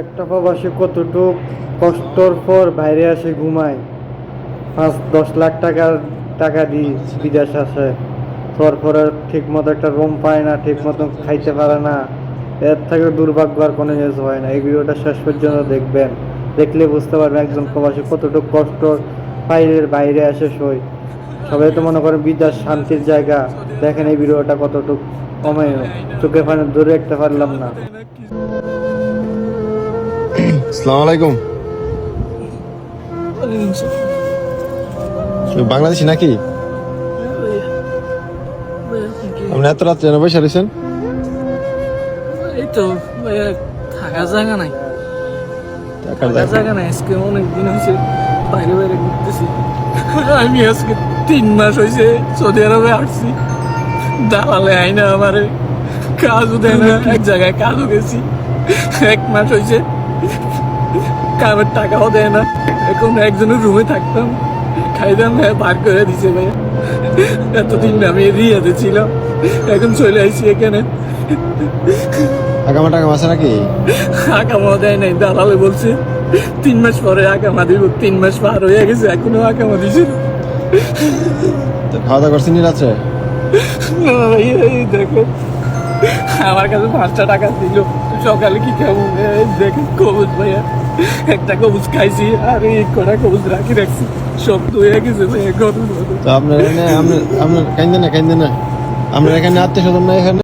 একটা প্রবাসী কতটুক কষ্টর পর বাইরে আসে ঘুমায়? পাঁচ, দশ লাখ টাকার টাকা দিয়ে বিদেশ আসে। তারপরে ঠিক মতো একটা রুম পায় না ঠিক মতো খাইতে পারে না। এর থেকে দুর্ভাগ্য আর কোনো কিছু হয় না। এই ভিডিওটা শেষ পর্যন্ত দেখবেন। দেখলে বুঝতে পারবেন একজন প্রবাসী কতটুকু কষ্ট বাইরের বাইরে আসে সই। সবাই তো মনে করেন বিদেশ শান্তির জায়গা। দেখেন এই ভিডিওটা কতটুকু কমে চোখে পানি দূরে রাখতে পারলাম না। আসসালামু আলাইকুম। বাংলাদেশি নাকি? আপনি এত রাত্রে এনে বসে রয়েছেন? এই তো থাকার জায়গা নাই। থাকার জায়গা নাই। আজকে অনেক দিন হয়েছে বাইরে বাইরে ঘুরতেছি। আমি আজকে তিন মাস হয়েছে সৌদি আরবে আসছি। দালালে আইনা আমারে কাজও দেয় না এক জায়গায় কাজও গেছি। এক মাস হয়েছে কামের টাকাও দেয় না। এখন একজনের রুমে থাকতাম। খাইতাম হ্যাঁ বার করে দিছে ভাই। এতদিন আমি রিয়াতে ছিলাম। এখন চলে আসছি এখানে। আগামা টাকা আছে নাকি? আকামা দেয় নাই দালালে বলছে। তিন মাস পরে আকামা দিব তিন মাস পার হয়ে গেছে এখনও আকামা দিছে না। তো খাওয়া দাওয়া করছেন রাত্রে দেখো। আমার কাছে পাঁচটা টাকা দিল সকালে কি খাব? দেখো কবুজ ভাইয়া। একটা কবুজ খাইছি আর এই কটা কবুজ রাখি রাখছি। সব ধুয়ে গেছে তো এখানে, আপনার আপনার কাইন্দে না কাইন্দে না। আমরা এখানে আত্মীয় স্বজন না এখানে?